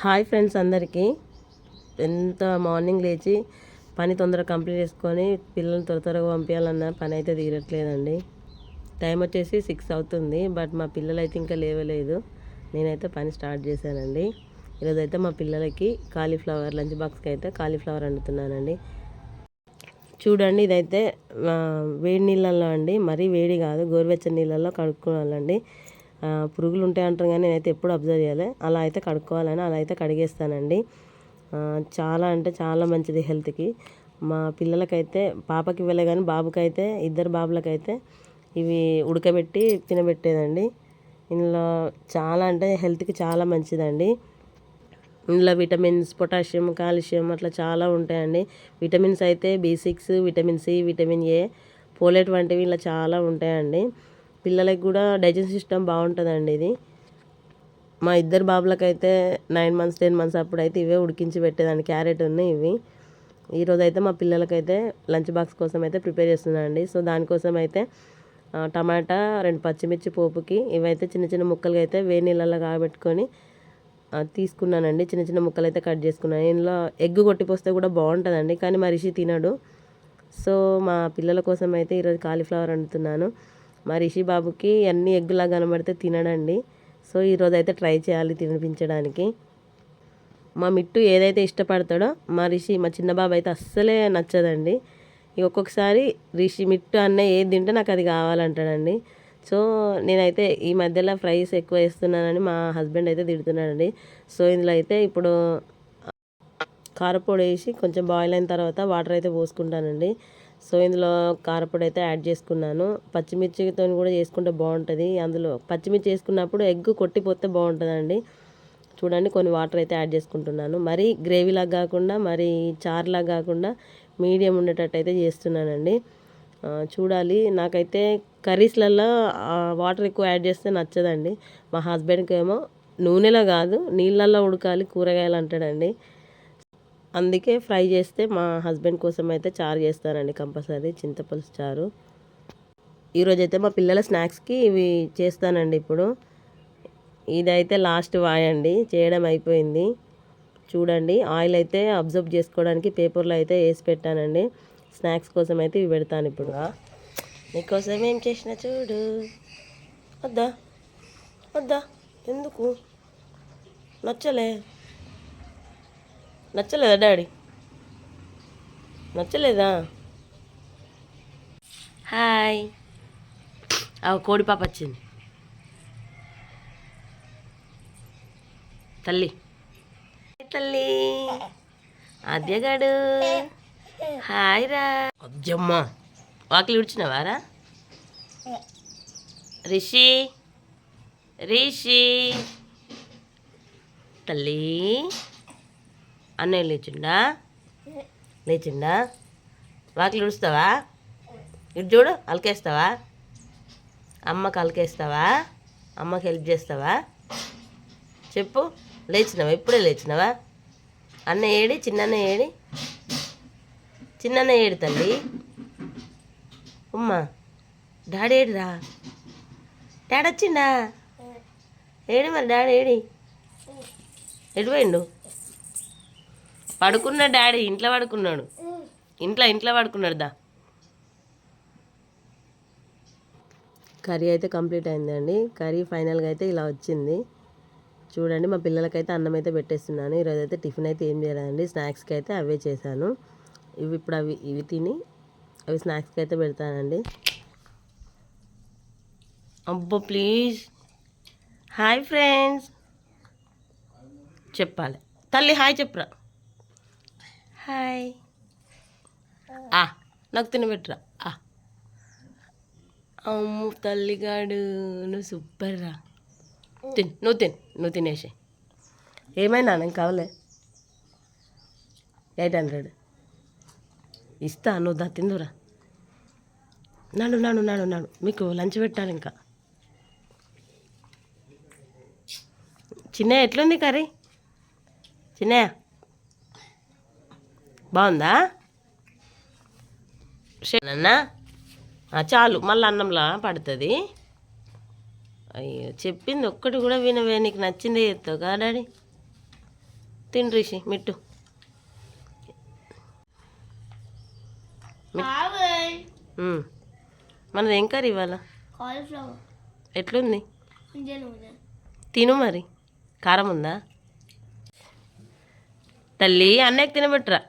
Hi friends అందరికీ. ఎంత morning లేచి పని తొందరగా కంప్లీట్ చేసుకొని పిల్లల్ని త్వర త్వరగా పంపించాలన్న పని అయితే తీరట్లేదండి. టైం వచ్చేసి సిక్స్ అవుతుంది బట్ మా పిల్లలు అయితే ఇంకా లేవలేదు. నేనైతే పని స్టార్ట్ చేశానండి. ఈరోజు అయితే మా పిల్లలకి కాలీఫ్లవర్ లంచ్ బాక్స్కి అయితే కాలీఫ్లవర్ వండుతున్నానండి. చూడండి ఇదైతే వేడి నీళ్ళల్లో అండి మరీ వేడి కాదు గోరువెచ్చని నీళ్ళల్లో కడుక్కోవాలండి. పురుగులు ఉంటాయి అంటారు కానీ నేనైతే ఎప్పుడు అబ్జర్వ్ చేయాలి. అలా అయితే కడుక్కోవాలని అలా అయితే కడిగేస్తానండి. చాలా అంటే చాలా మంచిది హెల్త్కి. మా పిల్లలకైతే పాపకి వెళ్ళే కానీ బాబుకైతే ఇద్దరు బాబులకైతే ఇవి ఉడకబెట్టి తినబెట్టేదండి. ఇందులో చాలా అంటే హెల్త్కి చాలా మంచిదండి. ఇందులో విటమిన్స్ పొటాషియం కాల్షియం అట్లా చాలా ఉంటాయండి. విటమిన్స్ అయితే B six vitamin C vitamin A folate వంటివి ఇలా చాలా ఉంటాయండి. పిల్లలకి కూడా డైజెషన్ సిస్టమ్ బాగుంటుందండి ఇది. మా ఇద్దరు బాబులకైతే నైన్ మంత్స్ టెన్ మంత్స్ అప్పుడు అయితే ఇవే ఉడికించి పెట్టేదాన్ని. క్యారెట్ ఉన్నాయి ఇవి. ఈరోజు అయితే మా పిల్లలకైతే లంచ్ బాక్స్ కోసం అయితే ప్రిపేర్ చేస్తున్నానండి. సో దానికోసం అయితే టమాటా రెండు పచ్చిమిర్చి పోపుకి ఇవైతే చిన్న చిన్న ముక్కలుగా అయితే వేడి నీళ్ళల్లో కాబెట్టుకొని తీసుకున్నానండి. చిన్న చిన్న ముక్కలు అయితే కట్ చేసుకున్నాను. ఇందులో ఎగ్ కొట్టిపోస్తే కూడా బాగుంటుందండి. కానీ మా రిషి తినడు. సో మా పిల్లల కోసం అయితే ఈరోజు కాలీఫ్లవర్ వండుతున్నాను. మా రిషి బాబుకి అన్ని ఎగ్గులా కనబడితే తినడండి. సో ఈరోజు అయితే ట్రై చేయాలి తినిపించడానికి. మా మిట్టు ఏదైతే ఇష్టపడతాడో మా రిషి మా చిన్న బాబు అయితే అస్సలే నచ్చదండి. ఒక్కొక్కసారి రిషి మిట్టు అన్న ఏది తింటే నాకు అది కావాలంటాడండి. సో నేనైతే ఈ మధ్యలో ఫ్రైస్ ఎక్కువ వేస్తున్నానని మా హస్బెండ్ అయితే తిడుతున్నాడండి. సో ఇందులో అయితే ఇప్పుడు కారపొడి వేసి కొంచెం బాయిల్ అయిన తర్వాత వాటర్ అయితే పోసుకుంటానండి. సో ఇందులో కారపొడి అయితే యాడ్ చేసుకున్నాను. పచ్చిమిర్చితో కూడా చేసుకుంటే బాగుంటుంది. అందులో పచ్చిమిర్చి వేసుకున్నప్పుడు ఎగ్ కొట్టిపోతే బాగుంటుందండి. చూడండి కొన్ని వాటర్ అయితే యాడ్ చేసుకుంటున్నాను. మరీ గ్రేవీలాగా కాకుండా మరి చారులాగా కాకుండా మీడియం ఉండేటట్టు అయితే చేస్తున్నానండి. చూడాలి. నాకైతే కర్రీస్లలో వాటర్ ఎక్కువ యాడ్ చేస్తే నచ్చదండి. మా హస్బెండ్కి ఏమో నూనెలో కాదు నీళ్ళల్లో ఉడకాలి కూరగాయలు అంటాడండి. అందుకే ఫ్రై చేస్తే మా హస్బెండ్ కోసం అయితే చారు చేస్తానండి కంపల్సరీ చింతపులుసు చారు. ఈరోజు అయితే మా పిల్లల స్నాక్స్కి ఇవి చేస్తానండి ఇప్పుడు. ఇదైతే లాస్ట్ వాయండి చేయడం అయిపోయింది. చూడండి ఆయిల్ అయితే అబ్జర్వ్ చేసుకోవడానికి పేపర్లో అయితే వేసి పెట్టానండి. స్నాక్స్ కోసం అయితే ఇవి పెడతాను ఇప్పుడు. నీకోసం ఏం చేసిన చూడు. వద్దా? వద్దా? ఎందుకు? నచ్చలే. నచ్చలేదా డాడీ? నచ్చలేదా? హాయ్. ఆ కోడి పాప వచ్చింది. తల్లి. తల్లి. అద్యగాడు హాయ్ రా. అజ్జమ్మ వాకిలి ఉడిచినవారా రిషి. రిషి. తల్లి. అన్నయ్య లేచిండా? లేచిండా? వాకిలు ఉడుస్తావా ఇటు చూడు అలకేస్తావా? అమ్మకి అలకేస్తావా? అమ్మకి హెల్ప్ చేస్తావా? చెప్పు. లేచినావా? ఇప్పుడే లేచినావా? అన్న ఏడి? చిన్న ఏడి? చిన్న ఏడు తల్లి? ఉమ్మా. డాడీ ఏడిరా? డాడీ వచ్చిండా? ఏడి మరి డాడీ ఏడి? ఎటు పోయిండు? పడుకున్నా డాడీ ఇంట్లో పడుకున్నాడు. ఇంట్లో ఇంట్లో పడుకున్నాడు దా. కర్రీ అయితే కంప్లీట్ అయిందండి. కర్రీ ఫైనల్గా అయితే ఇలా వచ్చింది. చూడండి మా పిల్లలకైతే అన్నం అయితే పెట్టేస్తున్నాను. ఈరోజు అయితే టిఫిన్ అయితే ఏం చేయలేదండి. స్నాక్స్కి అయితే అవే చేశాను. ఇవి ఇప్పుడు అవి ఇవి తిని అవి స్నాక్స్కి అయితే పెడతానండి. అబ్బో ప్లీజ్. Hi friends. చెప్పాలి. తల్లి హాయ్ చెప్పురా. హాయ్. ఆ నాకు తినబెట్టురా. ఆ. అమ్ము తల్లిగాడు నువ్వు సూపర్ రా. తిన్ నువ్వు తిన్ నువ్వు తినేసి ఏమైనా నేను కావలే? Eight hundred. ఇస్తా నువ్వు దా తిందురా నాడు నాడు నాడు నాడు. మీకు లంచ్ పెట్టాలి ఇంకా. చిన్నయ్య ఎట్లుంది కర్రీ? చిన్నయ్య? బాగుందా? అన్నా చాలు మళ్ళీ అన్నంలా పడుతుంది. అయ్యో చెప్పింది ఒక్కటి కూడా వినవే నీకు నచ్చిందే చేస్తావు కదా డాడీ. రిషి మిట్టు. మనది ఏం కర్రీ ఇవాళ? ఎట్లుంది? తిను మరి. కారం ఉందా? తల్లి అన్నయ్యకి తినబెట్టరా.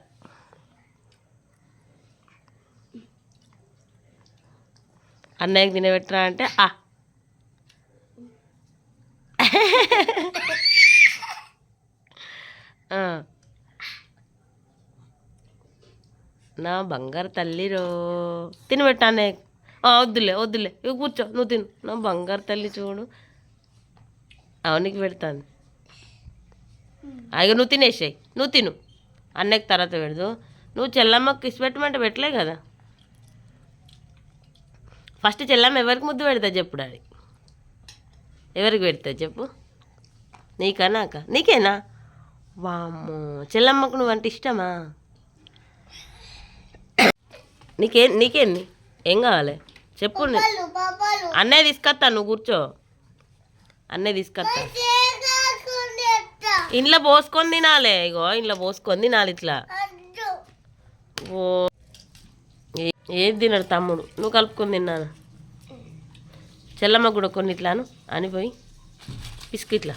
అన్నయ్యకి తినబెట్టరా అంటే ఆ. నా బంగారు తల్లిరో. తినబెట్ట అన్నయ్య. వద్దులే వద్దులే. ఇవి కూర్చో నువ్వు తిను. నా బంగారు తల్లి చూడు. అవనికి పెడతాను అయ్యో నువ్వు తినేసాయి. నువ్వు తిను. అన్నయ్యకి తర్వాత పెడదు. నువ్వు చెల్లమ్మకి ఇసి పెట్టమంటే పెట్టలే కదా. ఫస్ట్ చెల్లమ్మ ఎవరికి ముద్దు పెడతా చెప్పు డాడీ? ఎవరికి పెడతా చెప్పు? నీకా నాకా? నీకేనా? వామ్మో చెల్లమ్మకు నువ్వంటే ఇష్టమా? నీకే నీకేంది? ఏం కావాలి? చెప్పు అన్నయ్య తీసుకొస్తా నువ్వు కూర్చో. అన్నయ్య తీసుకొస్తా. ఇంట్లో పోసుకొని తినాలి ఇగో ఇంట్లో పోసుకొని తినాలి ఇట్లా. ఓ ఏది తినడు తమ్ముడు? నువ్వు కలుపుకొని తిన్నాను? చెల్లమ్మ కూడా కొన్ని ఇట్లాను అనిపోయి బిస్కెట్లా.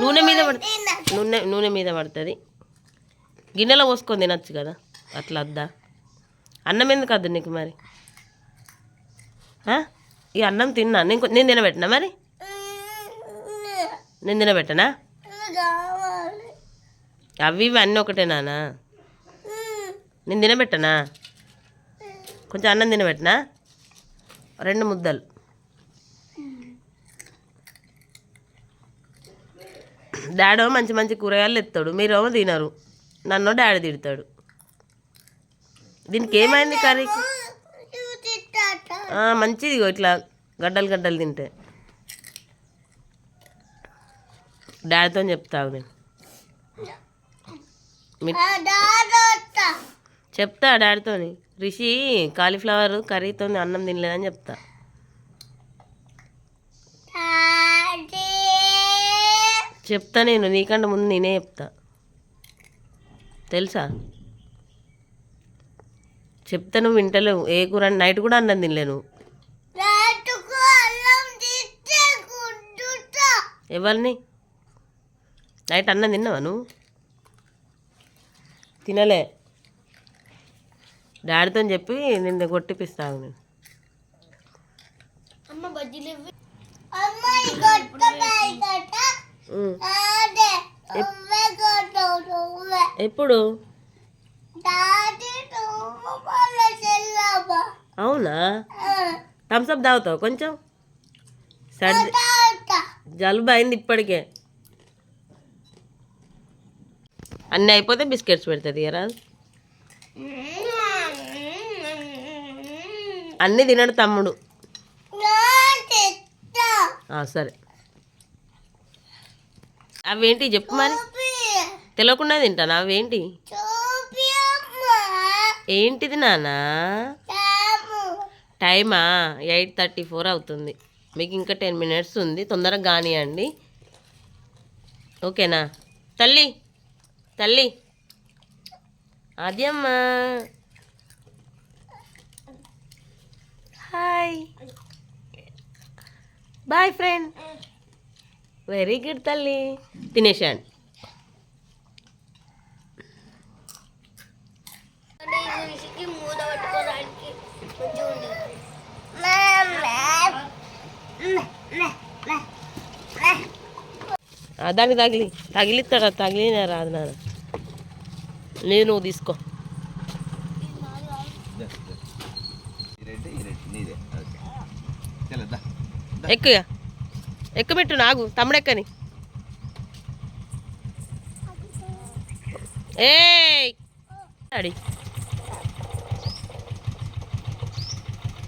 నూనె మీద పడుతుంది నూనె నూనె మీద పడుతుంది. గిన్నెలో పోసుకొని తినచ్చు కదా? అట్లా వద్దా? అన్నం ఎందుకు వద్దు నీకు మరి? ఈ అన్నం తిన్నా. నేను నేను తినబెట్టినా మరి? నేను తినబెట్టనా? అవి ఇవి అన్నీ ఒకటేనానా నేను తినబెట్టనా? కొంచెం అన్నం తినబెట్టనా? రెండు ముద్దలు. డాడో మంచి మంచి కూరగాయలు ఎత్తాడు మీరేమో తినరు. నన్ను డాడీ తిడతాడు. దీనికి ఏమైంది కర్రీకి మంచిది ఇట్లా గడ్డలు గడ్డలు తింటే. డాడీతో చెప్తావు నేను. చెప్తా డాడీతోని. రిషి కాలీఫ్లవర్ కర్రీతో అన్నం తినలేదని చెప్తా. చెప్తా నేను నీకంటే ముందు నేనే చెప్తా. తెలుసా? చెప్తా నువ్వు వింటలేవు. ఏ కూర నైట్ కూడా అన్నం తీస్తే గుడ్డుతా. ఎవరిని? నైట్ అన్నం తిన్నావా నువ్వు? తినలే. డాడీతో చెప్పి నిన్ను కొట్టిపిస్తాను నేను. ఎప్పుడు. అవునా? థమ్స్అప్ తాగుతావు కొంచెం? సర్ది. జలుబు అయింది ఇప్పటికే. అన్నీ అయిపోతే బిస్కెట్స్ పెడుతుంది కదా అన్నీ తినడు తమ్ముడు. సరే. అవేంటి చెప్పు మరి? తెలియకుండా తింటాను అవేంటి? ఏంటిది నాన్న టైమా? ఎయిట్ థర్టీ ఫోర్ అవుతుంది. మీకు ఇంకా టెన్ మినిట్స్ ఉంది. తొందరగా కానివ్వండి ఓకేనా? తల్లి! తల్లి. అది అమ్మా hi. Bye friend. Very good తల్లి. తినేసాను అంటే ఈ దానికి తగిలి తగిలిస్తాడా? తగిలినా రాదు నాన్న? నేను తీసుకో. ఎక్కువ ఎక్కుపెట్టు నాగు. తమ్ముడెక్కని ఏడి అడి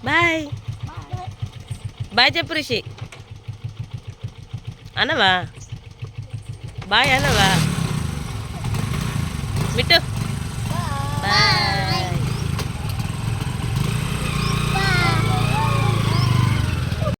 బాయ్. బాయ్ చెప్పు రిషి. అనవా బాయ్ అనవా